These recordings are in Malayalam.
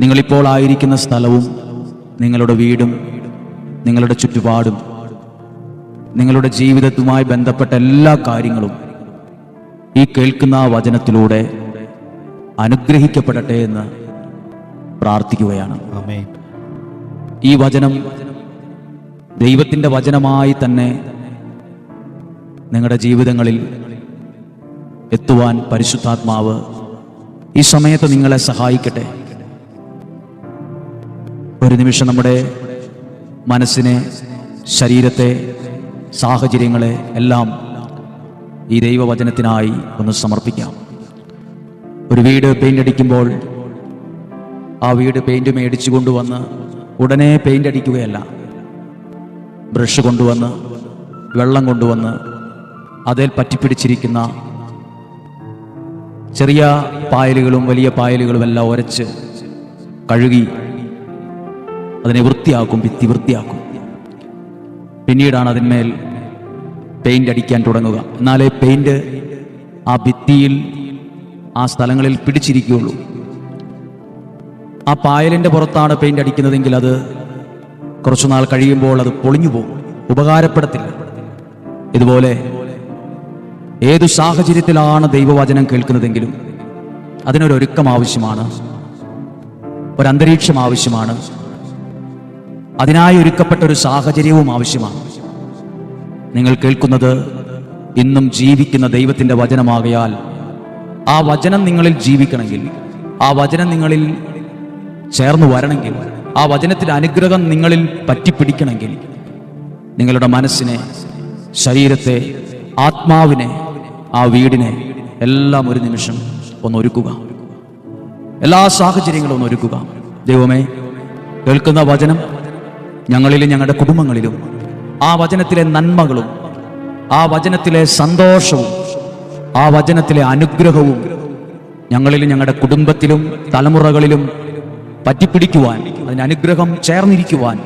നിങ്ങളിപ്പോൾ ആയിരിക്കുന്ന സ്ഥലവും നിങ്ങളുടെ വീടും നിങ്ങളുടെ ചുറ്റുപാടും നിങ്ങളുടെ ജീവിതത്തുമായി ബന്ധപ്പെട്ട എല്ലാ കാര്യങ്ങളും ഈ കേൾക്കുന്ന വചനത്തിലൂടെ അനുഗ്രഹിക്കപ്പെടട്ടെ എന്ന് പ്രാർത്ഥിക്കുകയാണ്. ഈ വചനം ദൈവത്തിന്റെ വചനമായി തന്നെ നിങ്ങളുടെ ജീവിതങ്ങളിൽ എത്തുവാൻ പരിശുദ്ധാത്മാവ് ഈ സമയത്ത് നിങ്ങളെ സഹായിക്കട്ടെ. ഒരു നിമിഷം നമ്മുടെ മനസ്സിനെ ശരീരത്തെ സാഹചര്യങ്ങളെ എല്ലാം ഈ ദൈവവചനത്തിനായി ഒന്ന് സമർപ്പിക്കാം. ഒരു വീട് പെയിന്റ് അടിക്കുമ്പോൾ ആ വീട് പെയിന്റ് മേടിച്ചു കൊണ്ടുവന്ന് ഉടനെ പെയിന്റ് അടിക്കുകയല്ല. ബ്രഷ് കൊണ്ടുവന്ന് വെള്ളം കൊണ്ടുവന്ന് അതിൽ പറ്റിപ്പിടിച്ചിരിക്കുന്ന ചെറിയ പായലുകളും വലിയ പായലുകളും എല്ലാം ഉരച്ച് കഴുകി അതിനെ വൃത്തിയാക്കും ഭിത്തി വൃത്തിയാക്കും. പിന്നീടാണ് അതിന്മേൽ പെയിന്റ് അടിക്കാൻ തുടങ്ങുക. എന്നാലേ പെയിന്റ് ആ ഭിത്തിയിൽ ആ സ്ഥലങ്ങളിൽ പിടിച്ചിരിക്കുകയുള്ളൂ. ആ പായലിന്റെ പുറത്താണ് പെയിന്റ് അടിക്കുന്നതെങ്കിൽ അത് കുറച്ചുനാൾ കഴിയുമ്പോൾ അത് പൊളിഞ്ഞു പോകും. ഉപകാരപ്പെടത്തില്ല. ഇതുപോലെ ഏതു സാഹചര്യത്തിലാണ് ദൈവവചനം കേൾക്കുന്നതെങ്കിലും അതിനൊരൊരുക്കം ആവശ്യമാണ് ഒരന്തരീക്ഷം ആവശ്യമാണ്. അതിനായി ഒരുക്കപ്പെട്ട ഒരു സാഹചര്യവും ആവശ്യമാണ്. നിങ്ങൾ കേൾക്കുന്നത് ഇന്നും ജീവിക്കുന്ന ദൈവത്തിന്റെ വചനമാകയാൽ ആ വചനം നിങ്ങളിൽ ജീവിക്കണമെങ്കിൽ ആ വചനം നിങ്ങളിൽ ചേർന്ന് വരണമെങ്കിൽ ആ വചനത്തിന്റെ അനുഗ്രഹം നിങ്ങളിൽ പറ്റിപ്പിടിക്കണമെങ്കിൽ നിങ്ങളുടെ മനസ്സിനെ ശരീരത്തെ ആത്മാവിനെ ആ വീടിനെ എല്ലാം ഒരു നിമിഷം ഒന്ന് ഒരുക്കുക എല്ലാ സാഹചര്യങ്ങളും ഒന്ന് ഒരുക്കുക ദൈവമേ കേൾക്കുന്ന വചനം ഞങ്ങളിലും ഞങ്ങളുടെ കുടുംബങ്ങളിലും ആ വചനത്തിലെ നന്മകളും ആ വചനത്തിലെ സന്തോഷവും ആ വചനത്തിലെ അനുഗ്രഹവും ഞങ്ങളിലും ഞങ്ങളുടെ കുടുംബത്തിലും തലമുറകളിലും പറ്റിപ്പിടിക്കുവാൻ അതിനനുഗ്രഹം ചേർന്നിരിക്കുവാൻ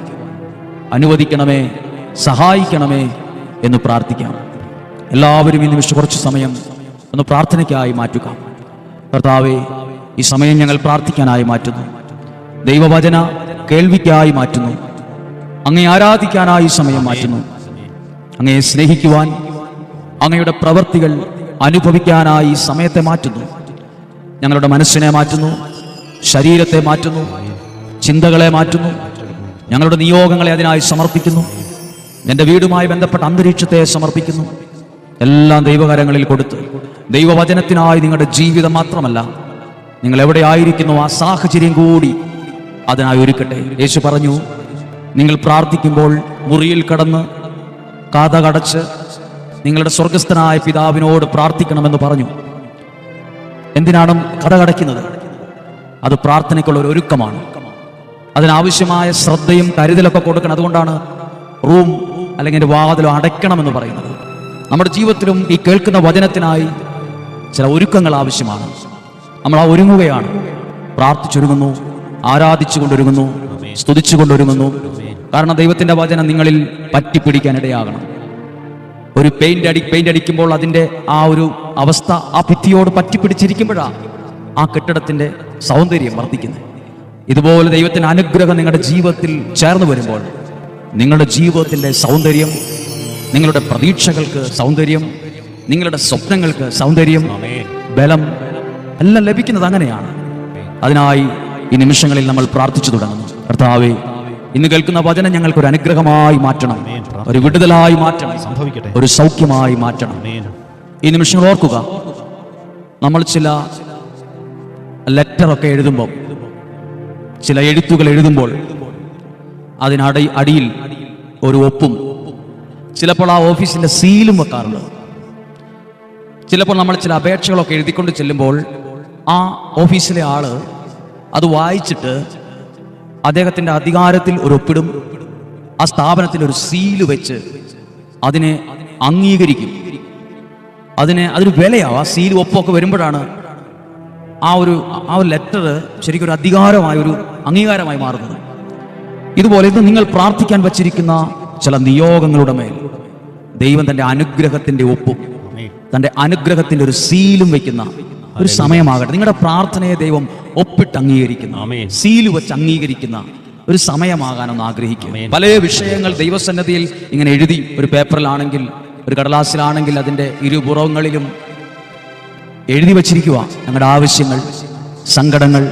അനുവദിക്കണമേ സഹായിക്കണമേ എന്ന് പ്രാർത്ഥിക്കാം. എല്ലാവരും ഈ നിമിഷം കുറച്ച് സമയം ഒന്ന് പ്രാർത്ഥനയ്ക്കായി മാറ്റുക. കർത്താവെ ഈ സമയം ഞങ്ങൾ പ്രാർത്ഥിക്കാനായി മാറ്റുന്നു. ദൈവവചന കേൾവിക്കായി മാറ്റുന്നു. അങ്ങേ ആരാധിക്കാനായി സമയം മാറ്റുന്നു. അങ്ങയെ സ്നേഹിക്കുവാൻ അങ്ങയുടെ പ്രവർത്തികൾ അനുഭവിക്കാനായി സമയത്തെ മാറ്റുന്നു. ഞങ്ങളുടെ മനസ്സിനെ മാറ്റുന്നു ശരീരത്തെ മാറ്റുന്നു ചിന്തകളെ മാറ്റുന്നു ഞങ്ങളുടെ നിയോഗങ്ങളെ അതിനായി സമർപ്പിക്കുന്നു എന്റെ വീടുമായി ബന്ധപ്പെട്ട അന്തരീക്ഷത്തെ സമർപ്പിക്കുന്നു എല്ലാം ദൈവകരങ്ങളിൽ കൊടുത്ത് ദൈവവചനത്തിനായി നിങ്ങളുടെ ജീവിതം മാത്രമല്ല നിങ്ങൾ എവിടെ ആയിരിക്കുന്നു ആ സാഹചര്യം കൂടി അതിനായി ഒരുക്കട്ടെ. യേശു പറഞ്ഞു നിങ്ങൾ പ്രാർത്ഥിക്കുമ്പോൾ മുറിയിൽ കടന്ന് കാത കടച്ച് നിങ്ങളുടെ സ്വർഗസ്ഥനായ പിതാവിനോട് പ്രാർത്ഥിക്കണമെന്ന് പറഞ്ഞു. എന്തിനാണ് കഥ കടയ്ക്കുന്നത് അത് പ്രാർത്ഥനയ്ക്കുള്ള ഒരു ഒരുക്കമാണ്. അതിനാവശ്യമായ ശ്രദ്ധയും കരുതലൊക്കെ കൊടുക്കണം. അതുകൊണ്ടാണ് റൂം അല്ലെങ്കിൽ വാതിലോ അടയ്ക്കണമെന്ന് പറയുന്നത്. നമ്മുടെ ജീവിതത്തിലും ഈ കേൾക്കുന്ന വചനത്തിനായി ചില ഒരുക്കങ്ങൾ ആവശ്യമാണ്. നമ്മൾ ആ ഒരുങ്ങുകയാണ്. പ്രാർത്ഥിച്ചൊരുങ്ങുന്നു ആരാധിച്ചുകൊണ്ടൊരുങ്ങുന്നു സ്തുതിച്ചുകൊണ്ടൊരുങ്ങുന്നു. കാരണം ദൈവത്തിന്റെ വചനം നിങ്ങളിൽ പറ്റിപ്പിടിക്കാൻ ഇടയാകണം ഒരു പെയിന്റ് അടി പെയിന്റ് അടിക്കുമ്പോൾ അതിന്റെ ആ ഒരു അവസ്ഥ ആ ഭിത്തിയോട് പറ്റിപ്പിടിച്ചിരിക്കുമ്പോഴാണ് ആ കെട്ടിടത്തിന്റെ സൗന്ദര്യം വർദ്ധിക്കുന്നത്. ഇതുപോലെ ദൈവത്തിന്റെ അനുഗ്രഹം നിങ്ങളുടെ ജീവിതത്തിൽ ചേർന്ന് വരുമ്പോൾ നിങ്ങളുടെ ജീവിതത്തിന്റെ സൗന്ദര്യം നിങ്ങളുടെ പ്രതീക്ഷകൾക്ക് സൗന്ദര്യം നിങ്ങളുടെ സ്വപ്നങ്ങൾക്ക് സൗന്ദര്യം ബലം എല്ലാം ലഭിക്കുന്നത് അങ്ങനെയാണ്. അതിനായി ഈ നിമിഷങ്ങളിൽ നമ്മൾ പ്രാർത്ഥിച്ചു തുടങ്ങുന്നു. കർത്താവേ ഇന്ന് കേൾക്കുന്ന വചനം ഞങ്ങൾക്ക് ഒരു അനുഗ്രഹമായി മാറ്റണം. ഒരു വിടുതലായി മാറ്റണം. സംഭവിക്കട്ടെ. ഒരു സൗഖ്യമായി മാറ്റണം. ഈ നിമിഷങ്ങൾ ഓർക്കുക. നമ്മൾ ചില ലെറ്ററൊക്കെ എഴുതുമ്പോൾ ചില എഴുത്തുകൾ എഴുതുമ്പോൾ അതിനടി അടിയിൽ ഒരു ഒപ്പും ചിലപ്പോൾ ആ ഓഫീസിന്റെ സീലും വെക്കാറുണ്ട്. ചിലപ്പോൾ നമ്മൾ ചില അപേക്ഷകളൊക്കെ എഴുതിക്കൊണ്ട് ചെല്ലുമ്പോൾ ആ ഓഫീസിലെ ആൾ അത് വായിച്ചിട്ട് അദ്ദേഹത്തിന്റെ അധികാരത്തിൽ ഒരു ഒപ്പിടും. ആ സ്ഥാപനത്തിൽ ഒരു സീൽ വെച്ച് അതിനെ അംഗീകരിക്കും. അതിനെ അതൊരു വിലയാവും ആ സീൽ ഒപ്പൊക്കെ വരുമ്പോഴാണ് ആ ഒരു ആ ഒരു ലെറ്റർ ശരിക്കും ഒരു അധികാരമായ ഒരു അംഗീകാരമായി മാറുന്നത്. ഇതുപോലെ ഇന്ന് നിങ്ങൾ പ്രാർത്ഥിക്കാൻ വച്ചിരിക്കുന്ന ചില നിയോഗങ്ങളുടെ മേൽ ദൈവം തന്റെ അനുഗ്രഹത്തിന്റെ ഒപ്പും തന്റെ തന്റെ അനുഗ്രഹത്തിന്റെ ഒരു സീലും വെക്കുന്ന ഒരു സമയമാകട്ടെ. നിങ്ങളുടെ പ്രാർത്ഥനയെ ദൈവം ഒപ്പിട്ട് അംഗീകരിക്കുന്ന. സീൽ വെച്ച് അംഗീകരിക്കുന്ന ഒരു സമയമാകാനൊന്ന് ആഗ്രഹിക്കും. പല വിഷയങ്ങൾ ദൈവസന്നദ്ധിയിൽ ഇങ്ങനെ എഴുതി ഒരു പേപ്പറിലാണെങ്കിൽ ഒരു കടലാസിലാണെങ്കിൽ അതിന്റെ ഇരുപുറങ്ങളിലും എഴുതി വച്ചിരിക്കുക. ഞങ്ങളുടെ ആവശ്യങ്ങൾ സങ്കടങ്ങൾ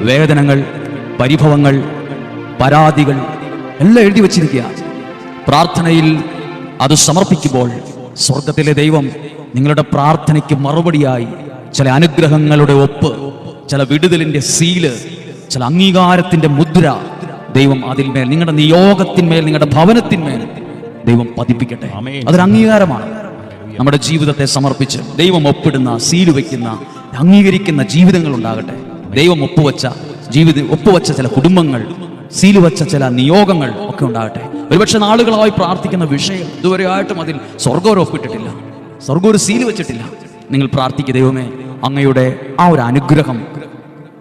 വേദനകൾ പരിഭവങ്ങൾ പരാതികൾ എല്ലാം എഴുതി വച്ചിരിക്കുക. പ്രാർത്ഥനയിൽ അത് സമർപ്പിക്കുമ്പോൾ സ്വർഗത്തിലെ ദൈവം നിങ്ങളുടെ പ്രാർത്ഥനയ്ക്ക് മറുപടിയായി ചില അനുഗ്രഹങ്ങളുടെ ഒപ്പ് ചില വിടുതലിന്റെ സീൽ ചില അംഗീകാരത്തിന്റെ മുദ്ര ദൈവം അതിന്മേൽ നിങ്ങളുടെ നിയോഗത്തിന്മേൽ നിങ്ങളുടെ ഭവനത്തിന്മേൽ ദൈവം പതിപ്പിക്കട്ടെ. അതൊരു അംഗീകാരമാണ്. നമ്മുടെ ജീവിതത്തെ സമർപ്പിച്ച് ദൈവം ഒപ്പിടുന്ന സീൽ വയ്ക്കുന്ന അംഗീകരിക്കുന്ന ജീവിതങ്ങൾ ഉണ്ടാകട്ടെ. ദൈവം ഒപ്പുവച്ച ജീവിത ഒപ്പുവച്ച ചില കുടുംബങ്ങൾ സീൽ വച്ച ചില നിയോഗങ്ങൾ ഒക്കെ ഉണ്ടാകട്ടെ. ഒരുപക്ഷെ നാളുകളായി പ്രാർത്ഥിക്കുന്ന വിഷയം ഇതുവരെയായിട്ടും അതിൽ സ്വർഗം സ്വർഗോര് ഒപ്പിട്ടിട്ടില്ല. സ്വർഗം ഒരു സീൽ വെച്ചിട്ടില്ല. നിങ്ങൾ പ്രാർത്ഥിക്കുക ദൈവമേ അങ്ങയുടെ ആ ഒരു അനുഗ്രഹം.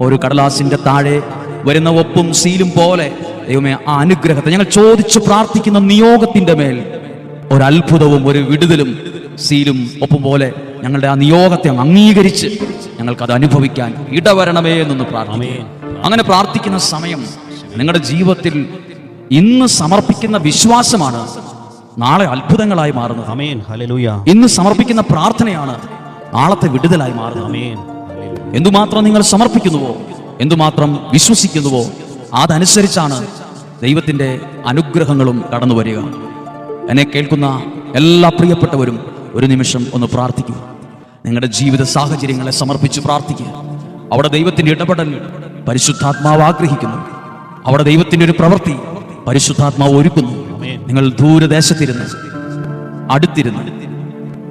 ഒരു കടലാസിന്റെ താഴെ വരുന്ന ഒപ്പും സീലും പോലെ ദൈവമേ ആ അനുഗ്രഹത്തെ ഞങ്ങൾ ചോദിച്ചു പ്രാർത്ഥിക്കുന്ന നിയോഗത്തിന്റെ മേൽ ഒരു അത്ഭുതവും ഒരു വിടുതലും സീലും ഒപ്പം പോലെ ഞങ്ങളുടെ ആ നിയോഗത്തെ അംഗീകരിച്ച് ഞങ്ങൾക്കത് അനുഭവിക്കാൻ ഇടവരണമേ എന്നൊന്ന് പ്രാർത്ഥിക്കും അങ്ങനെ പ്രാർത്ഥിക്കുന്ന സമയം നിങ്ങളുടെ ജീവിതത്തിൽ ഇന്ന് സമർപ്പിക്കുന്ന വിശ്വാസമാണ് നാളെ അത്ഭുതങ്ങളായി മാറുന്നത്. ഇന്ന് സമർപ്പിക്കുന്ന പ്രാർത്ഥനയാണ് നാളത്തെ വിടുതലായി മാറുന്നത് ആമേൻ. എന്തുമാത്രം നിങ്ങൾ സമർപ്പിക്കുന്നുവോ എന്തുമാത്രം വിശ്വസിക്കുന്നുവോ അതനുസരിച്ചാണ് ദൈവത്തിന്റെ അനുഗ്രഹങ്ങളും കടന്നു വരിക. എന്നെ കേൾക്കുന്ന എല്ലാ പ്രിയപ്പെട്ടവരും ഒരു നിമിഷം ഒന്ന് പ്രാർത്ഥിക്കുക നിങ്ങളുടെ ജീവിത സാഹചര്യങ്ങളെ സമർപ്പിച്ച് പ്രാർത്ഥിക്കുക. അവിടെ ദൈവത്തിന്റെ ഇടപെടൽ പരിശുദ്ധാത്മാവ് ആഗ്രഹിക്കുന്നു. അവിടെ ദൈവത്തിന്റെ ഒരു പ്രവൃത്തി പരിശുദ്ധാത്മാവ് ഒരുക്കുന്നു. നിങ്ങൾ ദൂരദേശത്തിരുന്ന് അടുത്തിരുന്ന്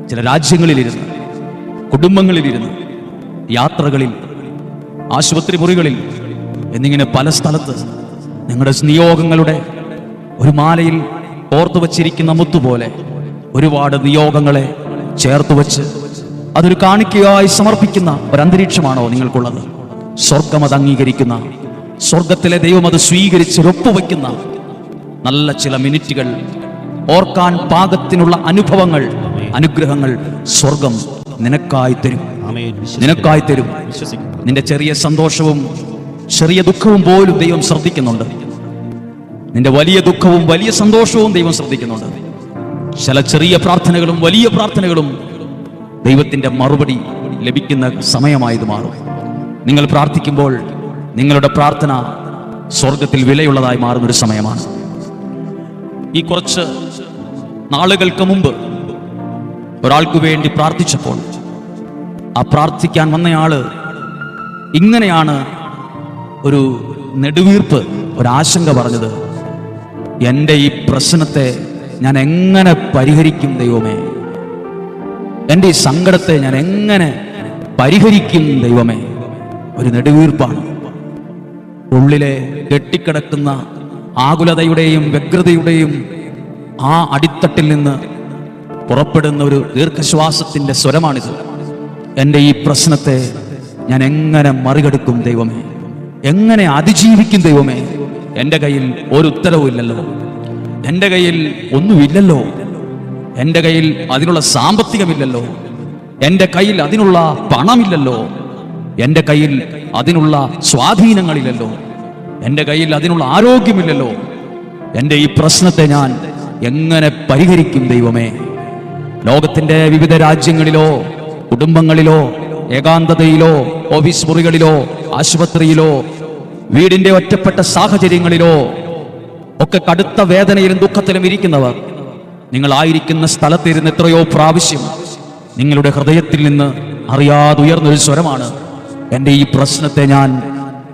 ചില രാജ്യങ്ങളിലിരുന്ന് കുടുംബങ്ങളിലിരുന്ന് യാത്രകളിൽ ആശുപത്രി മുറികളിൽ എന്നിങ്ങനെ പല സ്ഥലത്ത് നിങ്ങളുടെ നിയോഗങ്ങളുടെ ഒരു മാലയിൽ ഓർത്തു വച്ചിരിക്കുന്ന മുത്തുപോലെ ഒരുപാട് നിയോഗങ്ങളെ ചേർത്ത് വച്ച് അതൊരു കാണിക്കയായി സമർപ്പിക്കുന്ന ഒരു അന്തരീക്ഷമാണോ നിങ്ങൾക്കുള്ളത്? സ്വർഗം അത് അംഗീകരിക്കുന്ന സ്വർഗത്തിലെ ദൈവം അത് സ്വീകരിച്ച് ഒപ്പുവെക്കുന്ന നല്ല ചില മിനിറ്റുകൾ ഓർക്കാൻ പാകത്തിനുള്ള അനുഭവങ്ങൾ അനുഗ്രഹങ്ങൾ സ്വർഗം നിനക്കായി തരും. നിനക്കായി തരും. നിന്റെ ചെറിയ സന്തോഷവും ചെറിയ ദുഃഖവും പോലും ദൈവം ശ്രദ്ധിക്കുന്നുണ്ട്. നിന്റെ വലിയ ദുഃഖവും വലിയ സന്തോഷവും ദൈവം ശ്രദ്ധിക്കുന്നുണ്ട്. ചില ചെറിയ പ്രാർത്ഥനകളും വലിയ പ്രാർത്ഥനകളും ദൈവത്തിന്റെ മറുപടി ലഭിക്കുന്ന സമയമായത് മാറും. നിങ്ങൾ പ്രാർത്ഥിക്കുമ്പോൾ നിങ്ങളുടെ പ്രാർത്ഥന സ്വർഗത്തിൽ വിലയുള്ളതായി മാറുന്നൊരു സമയമാണ്. ഈ കുറച്ച് നാളുകൾക്ക് മുമ്പ് ഒരാൾക്ക് വേണ്ടി പ്രാർത്ഥിച്ചപ്പോൾ ആ പ്രാർത്ഥിക്കാൻ വന്നയാൾ ഇങ്ങനെയാണ് ഒരു നെടുവീർപ്പ് ഒരാശങ്ക പറഞ്ഞത്. എന്റെ ഈ പ്രശ്നത്തെ ഞാൻ എങ്ങനെ പരിഹരിക്കും ദൈവമേ? എന്റെ ഈ സങ്കടത്തെ ഞാൻ എങ്ങനെ പരിഹരിക്കും ദൈവമേ? ഒരു നെടുവീർപ്പാണ്. ഉള്ളിലെ കെട്ടിക്കിടക്കുന്ന ആകുലതയുടെയും വ്യഗ്രതയുടെയും ആ അടിത്തട്ടിൽ നിന്ന് പുറപ്പെടുന്ന ഒരു ദീർഘശ്വാസത്തിന്റെ സ്വരമാണിത്. എന്റെ ഈ പ്രശ്നത്തെ ഞാൻ എങ്ങനെ മറികടക്കും ദൈവമേ? എങ്ങനെ അതിജീവിക്കും ദൈവമേ? എന്റെ കയ്യിൽ ഒരു ഉത്തരവുമില്ലല്ലോ എന്റെ കയ്യിൽ ഒന്നുമില്ലല്ലോ. എന്റെ കയ്യിൽ അതിനുള്ള സാമ്പത്തികമില്ലല്ലോ. എന്റെ കയ്യിൽ അതിനുള്ള പണമില്ലല്ലോ. എന്റെ കയ്യിൽ അതിനുള്ള സ്വാധീനങ്ങളില്ലല്ലോ. എന്റെ കയ്യിൽ അതിനുള്ള ആരോഗ്യമില്ലല്ലോ. എന്റെ ഈ പ്രശ്നത്തെ ഞാൻ എങ്ങനെ പരിഹരിക്കും ദൈവമേ? ലോകത്തിന്റെ വിവിധ രാജ്യങ്ങളിലോ കുടുംബങ്ങളിലോ ഏകാന്തതയിലോ ഓഫീസ് മുറികളിലോ ആശുപത്രിയിലോ വീടിന്റെ ഒറ്റപ്പെട്ട സാഹചര്യങ്ങളിലോ ഒക്കെ കടുത്ത വേദനയിലും ദുഃഖത്തിലും ഇരിക്കുന്നവർ നിങ്ങളായിരിക്കുന്ന സ്ഥലത്തിരുന്ന് എത്രയോ പ്രാവശ്യം നിങ്ങളുടെ ഹൃദയത്തിൽ നിന്ന് അറിയാതെ ഉയർന്നൊരു സ്വരമാണ്. എന്റെ ഈ പ്രശ്നത്തെ ഞാൻ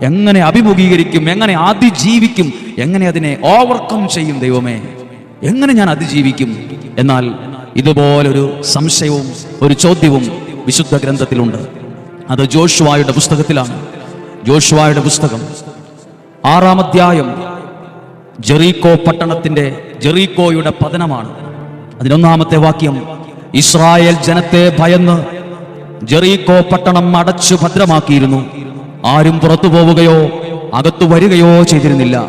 എങ്ങനെ അഭിമുഖീകരിക്കും എങ്ങനെ അതിജീവിക്കും എങ്ങനെ അതിനെ ഓവർകം ചെയ്യും ദൈവമേ? എങ്ങനെ ഞാൻ അതിജീവിക്കും? എന്നാൽ ഇതുപോലൊരു സംശയവും ഒരു ചോദ്യവും വിശുദ്ധ ഗ്രന്ഥത്തിലുണ്ട്. അത് ജോഷുവായുടെ പുസ്തകത്തിലാണ്. ജോഷുവായുടെ പുസ്തകം. ആറാം അധ്യായം ജെറീക്കോ പട്ടണത്തിന്റെ ജെറീക്കോയുടെ പതനമാണ്. അതിനൊന്നാമത്തെ വാക്യം ഇസ്രായേൽ ജനത്തെ ഭയന്ന് ജെറീക്കോ പട്ടണം അടച്ചു ഭദ്രമാക്കിയിരുന്നു. ആരും പുറത്തു പോവുകയോ അകത്തു വരികയോ ചെയ്തിരുന്നില്ല.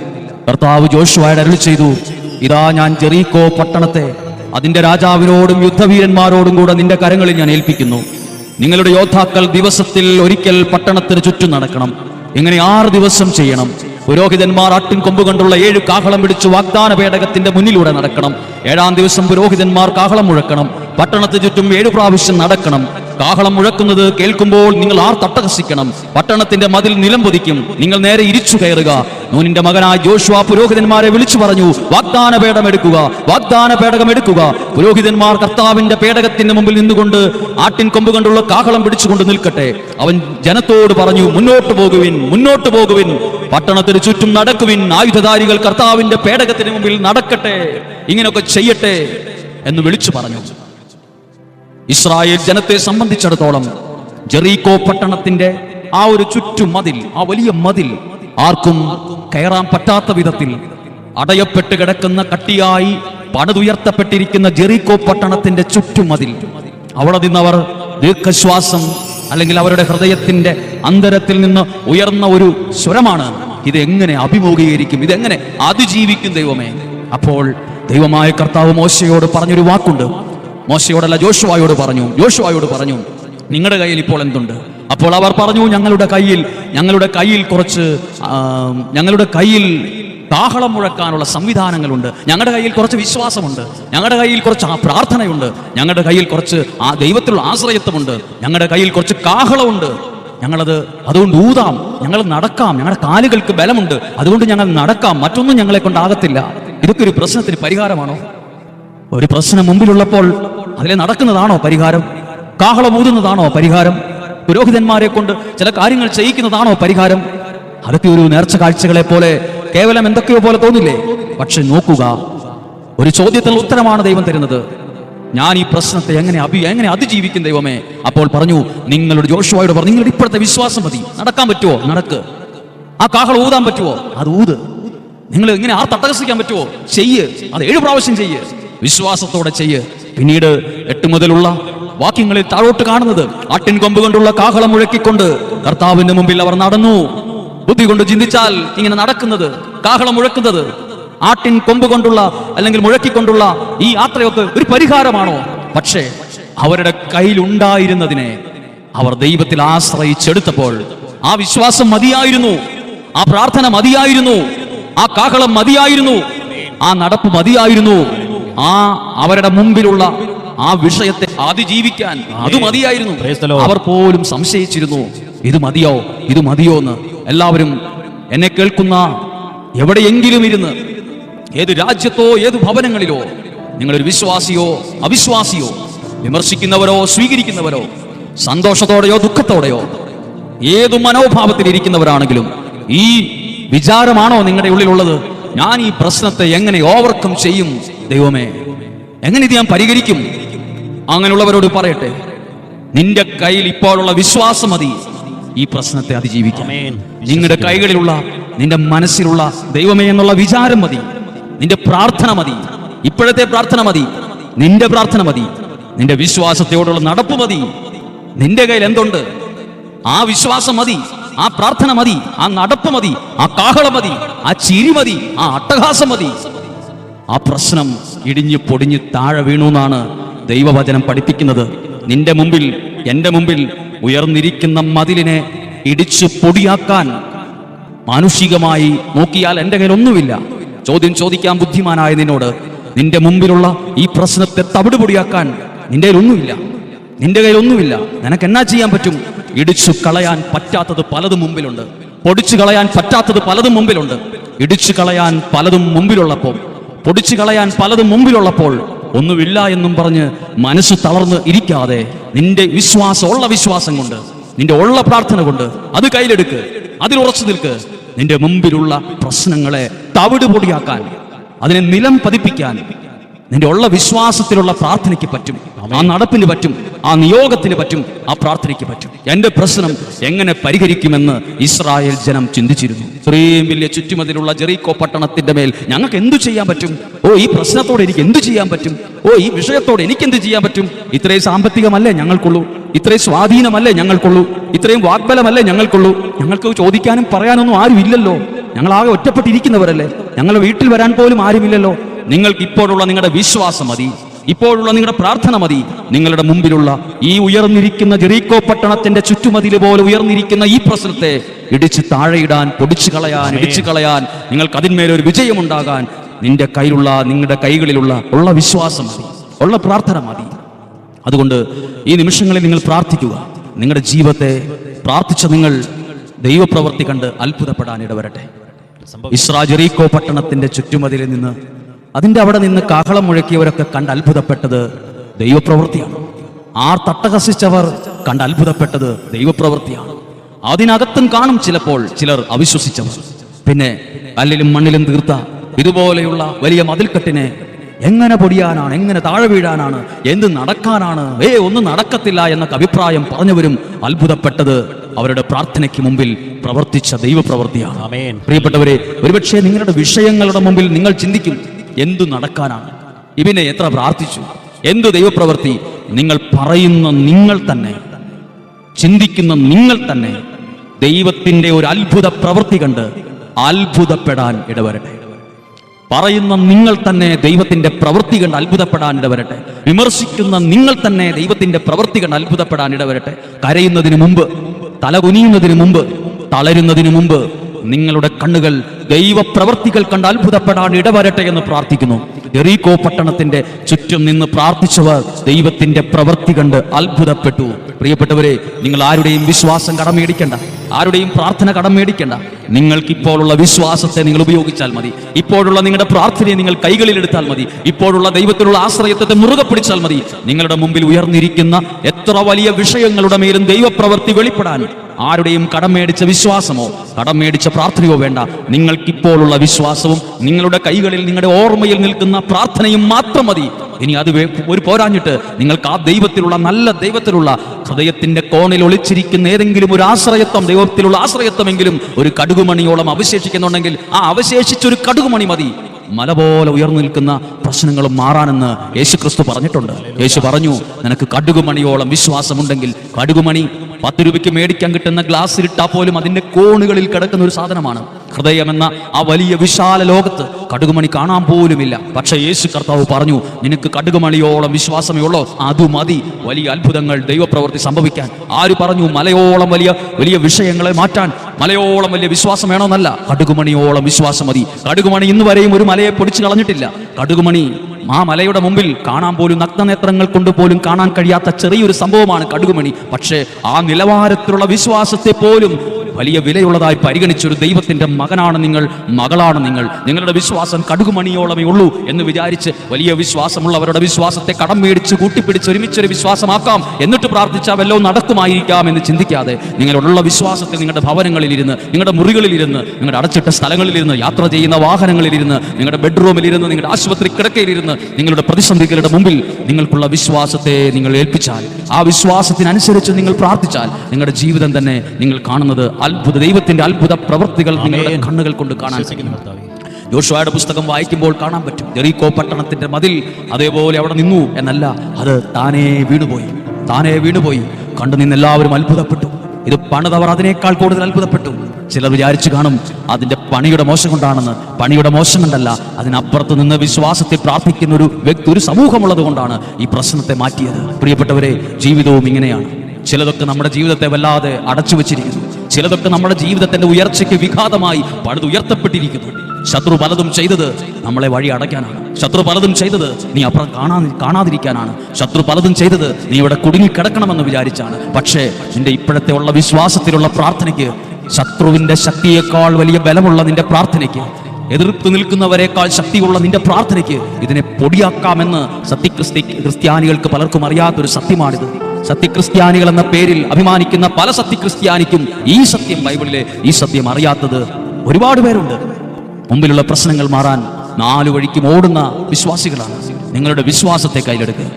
കർത്താവ് ജോഷുവായുടെ അരുൾ ചെയ്തു ഇതാ ഞാൻ ജെറീക്കോ പട്ടണത്തെ അതിന്റെ രാജാവിനോടും യുദ്ധവീരന്മാരോടും കൂടെ നിന്റെ കരങ്ങളിൽ ഞാൻ ഏൽപ്പിക്കുന്നു. നിങ്ങളുടെ യോദ്ധാക്കൾ ദിവസത്തിൽ ഒരിക്കൽ പട്ടണത്തിന് ചുറ്റും നടക്കണം. ഇങ്ങനെ ആറ് ദിവസം ചെയ്യണം. പുരോഹിതന്മാർ ആട്ടിൻ കൊമ്പ് കൊണ്ടുള്ള ഏഴ് കാഹളം പിടിച്ച് വാഗ്ദാന പേടകത്തിന്റെ മുന്നിലൂടെ നടക്കണം. ഏഴാം ദിവസം പുരോഹിതന്മാർ കാഹളം മുഴക്കണം. പട്ടണത്തിന് ചുറ്റും ഏഴു പ്രാവശ്യം നടക്കണം. കാഹളം മുഴക്കുന്നത് കേൾക്കുമ്പോൾ നിങ്ങൾ ആർ തട്ടഹസിക്കണം? പട്ടണത്തിന്റെ മതിൽ നിലംപൊതിക്കും നിങ്ങൾ നേരെ ഇരിച്ചു കയറുക. നൂനിന്റെ മകനായ ജോഷുവ പുരോഹിതന്മാരെ വിളിച്ചു പറഞ്ഞു വാഗ്ദാന പേടം എടുക്കുക വാഗ്ദാന പേടകം എടുക്കുക പുരോഹിതന്മാർ കർത്താവിന്റെ പേടകത്തിന്റെ മുമ്പിൽ നിന്നുകൊണ്ട് ആട്ടിൻ കൊമ്പ് കൊണ്ടുള്ള കാഹളം പിടിച്ചുകൊണ്ട് നിൽക്കട്ടെ. അവൻ ജനത്തോട് പറഞ്ഞു മുന്നോട്ട് പോകുവിൻ മുന്നോട്ട് പോകുവിൻ. പട്ടണത്തിന് ചുറ്റും നടക്കുവിൻ. ആയുധധാരികൾ കർത്താവിന്റെ പേടകത്തിന് മുമ്പിൽ നടക്കട്ടെ. ഇങ്ങനെയൊക്കെ ചെയ്യട്ടെ. എന്ന് വിളിച്ചു പറഞ്ഞു. ഇസ്രായേൽ ജനത്തെ സംബന്ധിച്ചിടത്തോളം ജെറീകോ പട്ടണത്തിന്റെ ആ ഒരു ചുറ്റുമതിൽ ആ വലിയ മതിൽ ആർക്കും കയറാൻ പറ്റാത്ത വിധത്തിൽ അടയപ്പെട്ട് കിടക്കുന്ന കട്ടിയായി പണിതുയർത്തപ്പെട്ടിരിക്കുന്ന ജെറീകോ പട്ടണത്തിന്റെ ചുറ്റുമതിൽ അവിടെ നിന്നവർ ദീർഘശ്വാസം അല്ലെങ്കിൽ അവരുടെ ഹൃദയത്തിന്റെ അന്തരത്തിൽ നിന്ന് ഉയർന്ന ഒരു സ്വരമാണ്. ഇത് എങ്ങനെ അഭിമുഖീകരിക്കും? ഇതെങ്ങനെ അതിജീവിക്കും ദൈവമേ? അപ്പോൾ ദൈവമായ കർത്താവ് മോശയോട് പറഞ്ഞൊരു വാക്കുണ്ട്. മോശയോടല്ല ജോഷുവായോട് പറഞ്ഞു. ജോഷുവായോട് പറഞ്ഞു നിങ്ങളുടെ കയ്യിൽ ഇപ്പോൾ എന്തുണ്ട്? അപ്പോൾ അവർ പറഞ്ഞു ഞങ്ങളുടെ കയ്യിൽ ഞങ്ങളുടെ കയ്യിൽ കുറച്ച് ഞങ്ങളുടെ കയ്യിൽ താഹളം മുഴക്കാനുള്ള സംവിധാനങ്ങളുണ്ട്. ഞങ്ങളുടെ കയ്യിൽ കുറച്ച് വിശ്വാസമുണ്ട്. ഞങ്ങളുടെ കയ്യിൽ കുറച്ച് പ്രാർത്ഥനയുണ്ട്. ഞങ്ങളുടെ കയ്യിൽ കുറച്ച് ആ ദൈവത്തിലുള്ള ആശ്രയത്വമുണ്ട്. ഞങ്ങളുടെ കയ്യിൽ കുറച്ച് കാഹളമുണ്ട്. ഞങ്ങളത് അതുകൊണ്ട് ഊതാം. ഞങ്ങൾ നടക്കാം. ഞങ്ങളുടെ കാലുകൾക്ക് ബലമുണ്ട്. അതുകൊണ്ട് ഞങ്ങൾ നടക്കാം. മറ്റൊന്നും ഞങ്ങളെ കൊണ്ടാകത്തില്ല ഇതൊക്കെ ഒരു പ്രശ്നത്തിന് പരിഹാരമാണോ? ഒരു പ്രശ്നം മുമ്പിലുള്ളപ്പോൾ അതിലെ നടക്കുന്നതാണോ പരിഹാരം? കാഹളം ഊതുന്നതാണോ പരിഹാരം? പുരോഹിതന്മാരെ കൊണ്ട് ചില കാര്യങ്ങൾ ചെയ്യിക്കുന്നതാണോ പരിഹാരം? അതൊക്കെ ഒരു നേർച്ച കാഴ്ചകളെ പോലെ കേവലം എന്തൊക്കെയോ പോലെ തോന്നില്ലേ? പക്ഷെ നോക്കുക ഒരു ചോദ്യത്തിനുള്ള ഉത്തരമാണ് ദൈവം തരുന്നത്. ഞാൻ ഈ പ്രശ്നത്തെ എങ്ങനെ അഭി എങ്ങനെ അതിജീവിക്കും ദൈവമേ? അപ്പോൾ പറഞ്ഞു നിങ്ങളുടെ ജോഷുവായോട് പറഞ്ഞു നിങ്ങളുടെ ഇപ്പോഴത്തെ വിശ്വാസം മതി. നടക്കാൻ പറ്റുമോ നടക്ക്. ആ കാഹളം ഊതാൻ പറ്റുമോ അത് ഊത്. നിങ്ങൾ ഇങ്ങനെ ആർ തട്ടകസിക്കാൻ പറ്റുമോ ചെയ്യ്. അത് ഏഴ് പ്രാവശ്യം ചെയ്യ്. വിശ്വാസത്തോടെ ചെയ്യ്. പിന്നീട് എട്ട് മുതലുള്ള വാക്യങ്ങളിൽ താഴോട്ട് കാണുന്നത് ആട്ടിൻ കൊമ്പ് കൊണ്ടുള്ള കാഹളം മുഴക്കിക്കൊണ്ട് കർത്താവിന്റെ മുമ്പിൽ അവർ നടന്നു. ബുദ്ധി കൊണ്ട് ചിന്തിച്ചാൽ ഇങ്ങനെ നടക്കുന്നത് കാഹളം മുഴക്കുന്നത് ആട്ടിൻ കൊമ്പ് കൊണ്ടുള്ള അല്ലെങ്കിൽ മുഴക്കിക്കൊണ്ടുള്ള ഈ യാത്രയൊക്കെ ഒരു പരിഹാരമാണോ? പക്ഷേ അവരുടെ കയ്യിലുണ്ടായിരുന്നതിനെ അവർ ദൈവത്തിൽ ആശ്രയിച്ചെടുത്തപ്പോൾ ആ വിശ്വാസം മതിയായിരുന്നു ആ പ്രാർത്ഥന മതിയായിരുന്നു ആ കാഹളം മതിയായിരുന്നു ആ നടപ്പ് മതിയായിരുന്നു. ആ അവരുടെ മുമ്പിലുള്ള ആ വിഷയത്തെ അതിജീവിക്കാൻ അത് മതിയായിരുന്നു. അവർ പോലും സംശയിച്ചിരുന്നു ഇത് മതിയോ? ഇത് മതിയോ? എന്ന്. എല്ലാവരും എന്നെ കേൾക്കുന്ന എവിടെയെങ്കിലും ഇരുന്ന് ഏത് രാജ്യത്തോ ഏത് ഭവനങ്ങളിലോ നിങ്ങളൊരു വിശ്വാസിയോ അവിശ്വാസിയോ വിമർശിക്കുന്നവരോ സ്വീകരിക്കുന്നവരോ സന്തോഷത്തോടെയോ ദുഃഖത്തോടെയോ ഏതു മനോഭാവത്തിൽ ഇരിക്കുന്നവരാണെങ്കിലും ഈ വിചാരമാണോ നിങ്ങളുടെ ഉള്ളിലുള്ളത്? ഞാൻ ഈ പ്രശ്നത്തെ എങ്ങനെ ഓവർകം ചെയ്യും? ദൈവമേ എങ്ങനെ ഇത് ഞാൻ പരിഹരിക്കും? അങ്ങനെയുള്ളവരോട് പറയട്ടെ. നിന്റെ കയ്യിൽ ഇപ്പോഴുള്ള വിശ്വാസം മതി. ഈ പ്രശ്നത്തെ അതിജീവിക്കാം. നിങ്ങളുടെ കൈകളിലുള്ള നിന്റെ മനസ്സിലുള്ള ദൈവമേ എന്നുള്ള വിചാരം മതി. നിന്റെ പ്രാർത്ഥന മതി. ഇപ്പോഴത്തെ പ്രാർത്ഥന മതി. നിന്റെ പ്രാർത്ഥന മതി. നിന്റെ വിശ്വാസത്തോടുള്ള നടപ്പ് മതി. നിന്റെ കയ്യിൽ എന്തുണ്ട്? ആ വിശ്വാസം മതി. ആ പ്രാർത്ഥന മതി. ആ നടപ്പ് മതി. ആ കാഹളം മതി. ആ ചിരി മതി. ആ അട്ടഹാസം മതി. ആ പ്രശ്നം ഇടിഞ്ഞ് പൊടിഞ്ഞ് താഴെ വീണു എന്നാണ് ദൈവവചനം പഠിപ്പിക്കുന്നത്. നിന്റെ മുമ്പിൽ എന്റെ മുമ്പിൽ ഉയർന്നിരിക്കുന്ന മതിലിനെ ഇടിച്ചു പൊടിയാക്കാൻ മാനുഷികമായി നോക്കിയാൽ എന്റെ കയ്യിൽ ഒന്നുമില്ല. ചോദ്യം ചോദിക്കാൻ ബുദ്ധിമാനായ നിന്നോട് നിന്റെ മുമ്പിലുള്ള ഈ പ്രശ്നത്തെ തവിട് പൊടിയാക്കാൻ നിന്റെ കയ്യിലൊന്നുമില്ല നിന്റെ കയ്യിൽ ഒന്നുമില്ല. നിനക്ക് എന്നാ ചെയ്യാൻ പറ്റും? ഇടിച്ചു കളയാൻ പറ്റാത്തത് പലതും മുമ്പിലുണ്ട്. പൊടിച്ചു കളയാൻ പറ്റാത്തത് പലതും മുമ്പിലുണ്ട്. ഇടിച്ചു കളയാൻ പലതും മുമ്പിലുള്ളപ്പോൾ പൊടിച്ചു കളയാൻ പലതും മുമ്പിലുള്ളപ്പോൾ ഒന്നുമില്ല എന്നും പറഞ്ഞ് മനസ്സ് തളർന്ന് ഇരിക്കാതെ നിന്റെ വിശ്വാസം ഉള്ള വിശ്വാസം കൊണ്ട് നിന്റെ ഉള്ള പ്രാർത്ഥന കൊണ്ട് അത് കയ്യിലെടുക്ക് അതിൽ ഉറച്ചു നിൽക്ക്. നിന്റെ മുമ്പിലുള്ള പ്രശ്നങ്ങളെ തവിട് പൊടിയാക്കാൻ അതിനെ നിലം പതിപ്പിക്കാൻ നിന്റെ ഉള്ള വിശ്വാസത്തിലുള്ള പ്രാർത്ഥനയ്ക്ക് പറ്റും ആ നടപ്പിന് പറ്റും ആ നിയോഗത്തിന് പറ്റും ആ പ്രാർത്ഥനയ്ക്ക് പറ്റും. എന്റെ പ്രശ്നം എങ്ങനെ പരിഹരിക്കുമെന്ന് ഇസ്രായേൽ ജനം ചിന്തിച്ചിരുന്നു. ഇത്രയും വലിയ ചുറ്റുമതിലുള്ള ജെറീക്കോ പട്ടണത്തിന്റെ മേൽ ഞങ്ങൾക്ക് എന്തു ചെയ്യാൻ പറ്റും? ഓ ഈ പ്രശ്നത്തോടെ എനിക്ക് എന്തു ചെയ്യാൻ പറ്റും? ഓ ഈ വിഷയത്തോടെ എനിക്ക് എന്ത് ചെയ്യാൻ പറ്റും? ഇത്രയും സാമ്പത്തികമല്ലേ ഞങ്ങൾക്കുള്ളൂ? ഇത്രയും സ്വാധീനമല്ലേ ഞങ്ങൾക്കുള്ളൂ? ഇത്രയും വാഗ്ബലമല്ലേ ഞങ്ങൾക്കുള്ളൂ? ഞങ്ങൾക്ക് ചോദിക്കാനും പറയാനൊന്നും ആരും ഇല്ലല്ലോ ഞങ്ങളാകെ ഒറ്റപ്പെട്ടിരിക്കുന്നവരല്ലേ? ഞങ്ങളുടെ വീട്ടിൽ വരാൻ പോലും ആരുമില്ലല്ലോ. നിങ്ങൾക്ക് ഇപ്പോഴുള്ള നിങ്ങളുടെ വിശ്വാസം മതി. ഇപ്പോഴുള്ള നിങ്ങളുടെ പ്രാർത്ഥന മതി. നിങ്ങളുടെ മുമ്പിലുള്ള ഈ ഉയർന്നിരിക്കുന്ന ജെറീക്കോ പട്ടണത്തിന്റെ ചുറ്റുമതിൽ പോലെ ഉയർന്നിരിക്കുന്ന ഈ പ്രശ്നത്തെ ഇടിച്ച് താഴെയിടാൻ പൊടിച്ചു കളയാൻ ഇടിച്ചു കളയാൻ നിങ്ങൾക്ക് അതിന്മേലൊരു വിജയമുണ്ടാകാൻ നിന്റെ കയ്യിലുള്ള നിങ്ങളുടെ കൈകളിലുള്ള ഉള്ള വിശ്വാസം മതി. ഉള്ള പ്രാർത്ഥന മതി. അതുകൊണ്ട് ഈ നിമിഷങ്ങളിൽ നിങ്ങൾ പ്രാർത്ഥിക്കുക. നിങ്ങളുടെ ജീവിതത്തെ പ്രാർത്ഥിച്ച നിങ്ങൾ ദൈവപ്രവർത്തി കണ്ട് അത്ഭുതപ്പെടാൻ ഇടവരട്ടെ ഇസ്രാ ജെറീകോ പട്ടണത്തിന്റെ ചുറ്റുമതിലിൽ നിന്ന് അതിന്റെ അവിടെ നിന്ന് കാഹളം മുഴക്കിയവരൊക്കെ കണ്ട് അത്ഭുതപ്പെട്ടത് ദൈവപ്രവൃത്തിയാണ്. ആർ തട്ടഹസിച്ചവർ കണ്ട് അത്ഭുതപ്പെട്ടത് ദൈവപ്രവൃത്തിയാണ്. അതിനകത്തും കാണും ചിലപ്പോൾ ചിലർ അവിശ്വസിച്ചവർ. പിന്നെ കല്ലിലും മണ്ണിലും തീർത്ത ഇതുപോലെയുള്ള വലിയ മതിൽക്കെട്ടിനെ എങ്ങനെ പൊടിയാനാണ് എങ്ങനെ താഴെ വീഴാനാണ് എന്ത് നടക്കാനാണ് ഏ ഒന്നും നടക്കത്തില്ല എന്നൊക്കെ അഭിപ്രായം പറഞ്ഞവരും അത്ഭുതപ്പെട്ടത് അവരുടെ പ്രാർത്ഥനയ്ക്ക് മുമ്പിൽ പ്രവർത്തിച്ച ദൈവപ്രവൃത്തിയാണ്. പ്രിയപ്പെട്ടവരെ ഒരുപക്ഷെ നിങ്ങളുടെ വിഷയങ്ങളുടെ മുമ്പിൽ നിങ്ങൾ ചിന്തിക്കും എന്തു നടക്കാനാണ്? ഇവനെ എത്ര പ്രാർത്ഥിച്ചു? എന്തു ദൈവപ്രവൃത്തി? നിങ്ങൾ പറയുന്ന നിങ്ങൾ തന്നെ ചിന്തിക്കുന്ന നിങ്ങൾ തന്നെ ദൈവത്തിന്റെ ഒരു അത്ഭുത പ്രവൃത്തി കണ്ട് അത്ഭുതപ്പെടാൻ ഇടവരട്ടെ. പറയുന്ന നിങ്ങൾ തന്നെ ദൈവത്തിന്റെ പ്രവൃത്തി കണ്ട് അത്ഭുതപ്പെടാൻ ഇടവരട്ടെ. വിമർശിക്കുന്ന നിങ്ങൾ തന്നെ ദൈവത്തിന്റെ പ്രവൃത്തി കണ്ട് അത്ഭുതപ്പെടാൻ ഇടവരട്ടെ. കരയുന്നതിന് മുമ്പ് തലകുനിയുന്നതിന് മുമ്പ് തളരുന്നതിന് മുമ്പ് നിങ്ങളുടെ കണ്ണുകൾ ദൈവപ്രവർത്തികൾ കണ്ട് അത്ഭുതപ്പെടാൻ ഇടവരട്ടെ എന്ന് പ്രാർത്ഥിക്കുന്നു. എറീകോ പട്ടണത്തിന്റെ ചുറ്റും നിന്ന് പ്രാർത്ഥിച്ചവർ ദൈവത്തിന്റെ പ്രവൃത്തി കണ്ട് അത്ഭുതപ്പെട്ടു. പ്രിയപ്പെട്ടവരെ നിങ്ങൾ ആരുടെയും വിശ്വാസം കടമേടിക്കണ്ട. ആരുടെയും പ്രാർത്ഥന കടമേടിക്കണ്ട. നിങ്ങൾക്ക് ഇപ്പോഴുള്ള വിശ്വാസത്തെ നിങ്ങൾ ഉപയോഗിച്ചാൽ മതി. ഇപ്പോഴുള്ള നിങ്ങളുടെ പ്രാർത്ഥനയെ നിങ്ങൾ കൈകളിൽ എടുത്താൽ മതി. ഇപ്പോഴുള്ള ദൈവത്തിലുള്ള ആശ്രയത്വത്തെ മുറുകെ പിടിച്ചാൽ മതി. നിങ്ങളുടെ മുമ്പിൽ ഉയർന്നിരിക്കുന്ന എത്ര വലിയ വിഷയങ്ങളുടെ മേലും ദൈവപ്രവൃത്തി വെളിപ്പെടാൻ ആരുടെയും കടം മേടിച്ച വിശ്വാസമോ കടം മേടിച്ച പ്രാർത്ഥനയോ വേണ്ട. നിങ്ങൾക്കിപ്പോഴുള്ള വിശ്വാസവും നിങ്ങളുടെ കൈകളിൽ നിങ്ങളുടെ ഓർമ്മയിൽ നിൽക്കുന്ന പ്രാർത്ഥനയും മാത്രം മതി. ഇനി അത് ഒരു പോരാഞ്ഞിട്ട് നിങ്ങൾക്ക് ആ ദൈവത്തിലുള്ള നല്ല ദൈവത്തിലുള്ള ഹൃദയത്തിന്റെ കോണിൽ ഒളിച്ചിരിക്കുന്ന ഏതെങ്കിലും ഒരു ആശ്രയത്വം ദൈവത്തിലുള്ള ആശ്രയത്വമെങ്കിലും ഒരു കടുകുമണിയോളം അവശേഷിക്കുന്നുണ്ടെങ്കിൽ ആ അവശേഷിച്ച ഒരു കടുകുമണി മതി. മല പോലെ ഉയർന്നു നിൽക്കുന്ന പ്രശ്നങ്ങളും മാറാനെന്ന് യേശു ക്രിസ്തു പറഞ്ഞിട്ടുണ്ട്. യേശു പറഞ്ഞു നിനക്ക് കടുകുമണിയോളം വിശ്വാസമുണ്ടെങ്കിൽ കടുകുമണി പത്ത് രൂപയ്ക്ക് മേടിക്കാൻ കിട്ടുന്ന ഗ്ലാസ് ഇട്ടാൽ പോലും അതിന്റെ കോണുകളിൽ കിടക്കുന്ന ഒരു സാധനമാണ്. ഹൃദയം എന്ന ആ വലിയ വിശാല ലോകത്ത് കടുകുമണി കാണാൻ പോലുമില്ല. പക്ഷേ യേശു കർത്താവ് പറഞ്ഞു നിനക്ക് കടുകുമണിയോളം വിശ്വാസമേ ഉള്ളോ. അത് മതി. വലിയ അത്ഭുതങ്ങൾ ദൈവപ്രവൃത്തി സംഭവിക്കാൻ. ആര് പറഞ്ഞു മലയോളം വലിയ വലിയ വിഷയങ്ങളെ മാറ്റാൻ. മലയോളം വലിയ വിശ്വാസം വേണമെന്നല്ല കടുകുമണിയോളം വിശ്വാസം മതി. കടുകുമണി ഇന്ന് വരെയും ഒരു മലയെ പൊടിച്ചു കളഞ്ഞിട്ടില്ല. കടുകുമണി ആ മലയുടെ മുമ്പിൽ കാണാൻ പോലും നഗ്നനേത്രങ്ങൾ കൊണ്ട് പോലും കാണാൻ കഴിയാത്ത ചെറിയൊരു സംഭവമാണ് കടുകുമണി. പക്ഷേ ആ നിലവാരത്തിലുള്ള വിശ്വാസത്തെ പോലും വലിയ വിലയുള്ളതായി പരിഗണിച്ചൊരു ദൈവത്തിന്റെ മകനാണ് നിങ്ങൾ മകളാണ് നിങ്ങൾ. നിങ്ങളുടെ വിശ്വാസം കടുകുമണിയോളമേ ഉള്ളൂ എന്ന് വിചാരിച്ച് വലിയ വിശ്വാസമുള്ളവരുടെ വിശ്വാസത്തെ കടം മേടിച്ച് കൂട്ടിപ്പിടിച്ച് ഒരുമിച്ചൊരു വിശ്വാസമാക്കാം എന്നിട്ട് പ്രാർത്ഥിച്ചാൽ വല്ലോ നടക്കുമായിരിക്കാം എന്ന് ചിന്തിക്കാതെ നിങ്ങളുള്ള വിശ്വാസത്തിൽ നിങ്ങളുടെ ഭവനങ്ങളിലിരുന്ന് നിങ്ങളുടെ മുറികളിലിരുന്ന് നിങ്ങളുടെ അടച്ചിട്ട സ്ഥലങ്ങളിലിരുന്ന് യാത്ര ചെയ്യുന്ന വാഹനങ്ങളിലിരുന്ന് നിങ്ങളുടെ ബെഡ്റൂമിലിരുന്ന് നിങ്ങളുടെ കിടക്കയിലിരുന്ന് നിങ്ങളുടെ പ്രതിസന്ധികളുടെ മുമ്പിൽ നിങ്ങൾക്കുള്ള വിശ്വാസത്തെ നിങ്ങൾ ഏൽപ്പിച്ചാൽ ആ വിശ്വാസത്തിനനുസരിച്ച് നിങ്ങൾ പ്രാർത്ഥിച്ചാൽ നിങ്ങളുടെ ജീവിതം തന്നെ നിങ്ങൾ കാണുന്നത് അത്ഭുത ദൈവത്തിന്റെ അത്ഭുത പ്രവൃത്തികൾ നിങ്ങളുടെ കണ്ണുകൾ കൊണ്ട് കാണാൻ വിശ്വസിക്കുന്നു ജോഷുവയുടെ പുസ്തകം വായിക്കുമ്പോൾ കാണാൻ പറ്റും. ജെറീകോ പട്ടണത്തിന്റെ മതിൽ അതേപോലെ അവിടെ നിന്നു എന്നല്ല അത് താനേ വീണുപോയി താനേ വീണുപോയി. കണ്ടു നിന്ന് എല്ലാവരും അത്ഭുതപ്പെട്ടു. ഇത് പണിതവർ അതിനേക്കാൾ കൂടുതൽ അത്ഭുതപ്പെട്ടു. ചിലർ വിചാരിച്ചു കാണും അതിന്റെ പണിയുടെ മോശം കൊണ്ടാണെന്ന്. പണിയുടെ മോശം കൊണ്ടല്ല അതിനപ്പുറത്ത് നിന്ന് വിശ്വാസത്തിൽ പ്രാർത്ഥിക്കുന്ന ഒരു വ്യക്തി ഒരു സമൂഹമുള്ളത് കൊണ്ടാണ് ഈ പ്രശ്നത്തെ മാറ്റിയത്. പ്രിയപ്പെട്ടവരെ ജീവിതവും ഇങ്ങനെയാണ്. ചിലതൊക്കെ നമ്മുടെ ജീവിതത്തെ വല്ലാതെ അടച്ചു വെച്ചിരിക്കുന്നു. ചിലതൊക്കെ നമ്മുടെ ജീവിതത്തിന്റെ ഉയർച്ചയ്ക്ക് വിഘാതമായി പണിതുയർത്തപ്പെട്ടിരിക്കുന്നു ശത്രു പലതും ചെയ്തത് നമ്മളെ വഴി അടയ്ക്കാനാണ്. ശത്രു പലതും ചെയ്തത് നീ അപ്പുറം കാണാ കാണാതിരിക്കാനാണ്. ശത്രു പലതും ചെയ്തത് നീ ഇവിടെ കുടുങ്ങി കിടക്കണമെന്ന് വിചാരിച്ചാണ്. പക്ഷേ നിന്റെ ഇപ്പോഴത്തെ ഉള്ള വിശ്വാസത്തിലുള്ള പ്രാർത്ഥനയ്ക്ക് ശത്രുവിന്റെ ശക്തിയേക്കാൾ വലിയ ബലമുള്ള നിന്റെ പ്രാർത്ഥനയ്ക്ക് എതിർത്ത് നിൽക്കുന്നവരെക്കാൾ ശക്തിയുള്ള നിന്റെ പ്രാർത്ഥനയ്ക്ക് ഇതിനെ പൊടിയാക്കാമെന്ന് സത്യക്രിസ്തി ക്രിസ്ത്യാനികൾക്ക് പലർക്കും അറിയാത്തൊരു സത്യമാണിത്. സത്യക്രിസ്ത്യാനികൾ എന്ന പേരിൽ അഭിമാനിക്കുന്ന പല സത്യക്രിസ്ത്യാനിക്കും ഈ സത്യം ബൈബിളിലെ ഈ സത്യം അറിയാത്തത് ഒരുപാട് പേരുണ്ട്. മുമ്പിലുള്ള പ്രശ്നങ്ങൾ മാറാൻ നാലു വഴിക്കും ഓടുന്ന വിശ്വാസികളാണ്. നിങ്ങളുടെ വിശ്വാസത്തെ കയ്യിലെടുക്കുക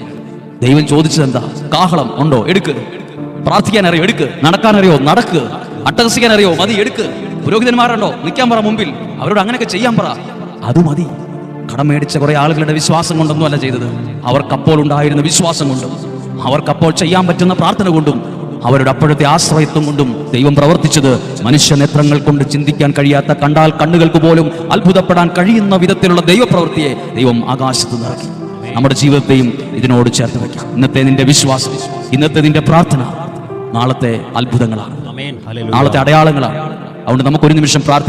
ദൈവം ചോദിച്ചത് എന്താ കാഹളം ഉണ്ടോ? എടുക്ക്. പ്രാർത്ഥിക്കാൻ അറിയോ എടുക്ക്. നടക്കാൻ അറിയോ നടക്ക്. അട്ടഹസിക്കാൻ അറിയോ? മതി എടുക്ക്. പുരോഹിതന്മാരുണ്ടോ? നിൽക്കാൻ പറ മുമ്പിൽ. അവരോട് അങ്ങനെയൊക്കെ ചെയ്യാൻ പറ. അത് മതി. കടം മേടിച്ച കുറെ ആളുകളുടെ വിശ്വാസം കൊണ്ടൊന്നും അല്ല ചെയ്തത്. അവർക്കപ്പോൾ ഉണ്ടായിരുന്ന വിശ്വാസം കൊണ്ടും അവർക്കപ്പോൾ ചെയ്യാൻ പറ്റുന്ന പ്രാർത്ഥന കൊണ്ടും അവരുടെ അപ്പോഴത്തെ ആശ്രയത്വം കൊണ്ടും ദൈവം പ്രവർത്തിച്ചത് മനുഷ്യ നേത്രങ്ങൾ കൊണ്ട് ചിന്തിക്കാൻ കഴിയാത്ത കണ്ടാൽ കണ്ണുകൾക്ക് പോലും അത്ഭുതപ്പെടാൻ കഴിയുന്ന വിധത്തിലുള്ള ദൈവപ്രവൃത്തിയെ ദൈവം ആകാശത്ത് നിറക്കി നമ്മുടെ ജീവിതത്തെയും ഇതിനോട് ചേർത്ത് വയ്ക്കാം. ഇന്നത്തെ നിന്റെ വിശ്വാസം ഇന്നത്തെ നിന്റെ പ്രാർത്ഥന നാളത്തെ അത്ഭുതങ്ങളാണ്. നാളത്തെ അടയാളങ്ങളാണ്. അതുകൊണ്ട് നമുക്കൊരു നിമിഷം പ്രാർത്ഥിക്കാം